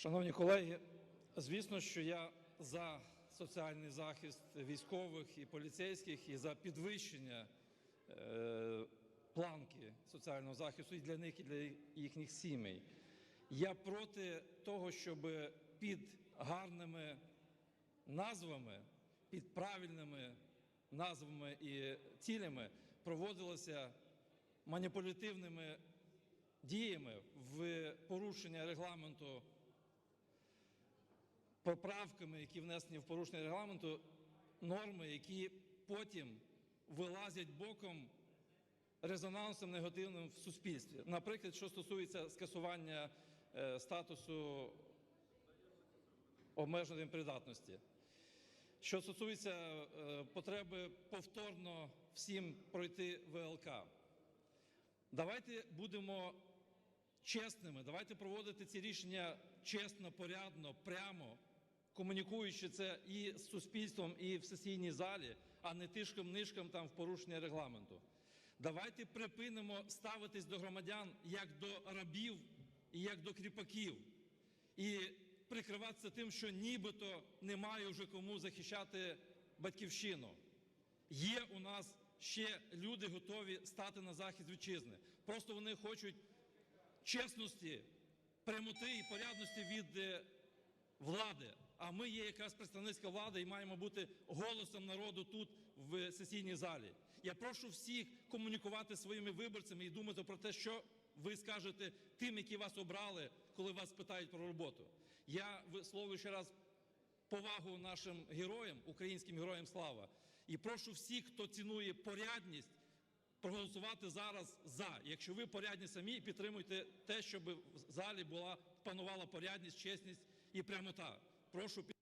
Шановні колеги, звісно, що я за соціальний захист військових і поліцейських і за підвищення е, планки соціального захисту і для них, і для їхніх сімей. Я проти того, щоб під гарними назвами, під правильними назвами і цілями проводилося маніпулятивними діями в порушення регламенту, поправками, які внесені в порушення регламенту, норми, які потім вилазять боком резонансом негативним в суспільстві. Наприклад, що стосується скасування е, статусу обмеженої придатності. Що стосується е, потреби повторно всім пройти ВЛК. Давайте будемо чесними, давайте проводити ці рішення чесно, порядно, прямо, комунікуючи це і з суспільством, і в сесійній залі, а не тишком-нишком там в порушення регламенту. Давайте припинимо ставитись до громадян як до рабів і як до кріпаків. І прикриватися тим, що нібито немає вже кому захищати батьківщину. Є у нас ще люди готові стати на захист вітчизни. Просто вони хочуть чесності, прямоти і порядності від е, влади. А ми є якраз представницька влада і маємо бути голосом народу тут, в сесійній залі. Я прошу всіх комунікувати своїми виборцями і думати про те, що ви скажете тим, які вас обрали, коли вас питають про роботу. Я висловлюю ще раз повагу нашим героям, українським героям слава. І прошу всіх, хто цінує порядність, проголосувати зараз за. Якщо ви порядні самі, підтримуйте те, щоб в залі була панувала порядність, чесність і прямота. Прошу під-